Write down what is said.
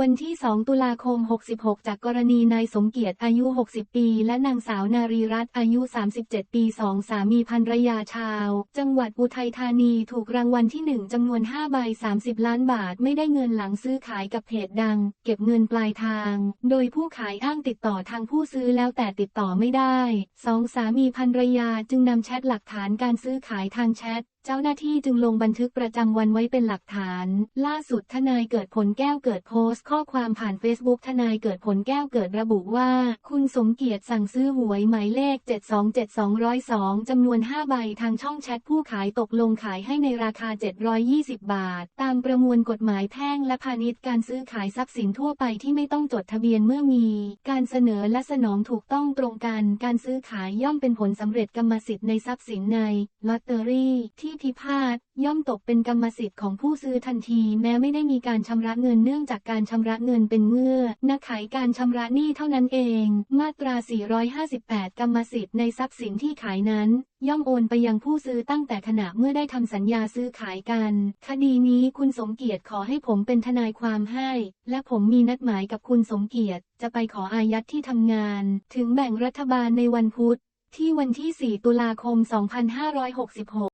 วันที่ 2 ตุลาคม 66 จากกรณีนายสมเกียรติอายุ 60 ปี และนางสาวนารีรัตน์อายุ 37 ปีสองสามีภรรยาชาว จังหวัดอุทัยธานีถูกรางวัลที่ 1จำนวน5ใบ30 ล้านบาทไม่ได้เงินหลังซื้อขายกับเพจดัง เก็บเงินปลายทาง โดยผู้ขายอ้างติดต่อทางผู้ซื้อแล้วแต่ติดต่อไม่ได้สองสามีภรรยาจึงนำแชทหลักฐานการซื้อขายทางแชทเจ้าหน้าที่จึงลงบันทึกประจำวันไว้เป็นหลักฐาน ล่าสุดทนายเกิดผลแก้วเกิดโพสต์ข้อความผ่านเฟซบุ๊กทนายเกิดผลแก้วเกิดระบุว่า คุณสมเกียรติสั่งซื้อหวยหมายเลข 727-202จำนวน 5 ใบทางช่องแชทผู้ขายตกลงขายให้ในราคา 720 บาท ตามประมวลกฎหมายแพ่งและพาณิชย์การซื้อขายทรัพย์สินทั่วไปที่ไม่ต้องจดทะเบียนเมื่อมี การเสนอและสนองถูกต้องตรงกัน การซื้อขายย่อมเป็นผลสำเร็จกรรมสิทธิ์ในทรัพย์สินในลอตเตอรี่ที่ที่พิพาทย่อมตกเป็นกรรมสิทธิ์ของผู้ซื้อทันที แม้ไม่ได้มีการชำระเงินเนื่องจากการชำระเงินเป็นเมื่อนักขายการชำระหนี้เท่านั้นเอง มาตรา 458 กรรมสิทธิ์ในทรัพย์สินที่ขายนั้นย่อมโอนไปยังผู้ซื้อตั้งแต่ขณะเมื่อได้ทำสัญญาซื้อขายกัน คดีนี้คุณสมเกียรติขอให้ผมเป็นทนายความให้ และผมมีนัดหมายกับคุณสมเกียรติ จะไปขออายัดที่ทำงาน ถึงแบ่งรัฐบาลในวันพุธที่วันที่ 4 ตุลาคม 2566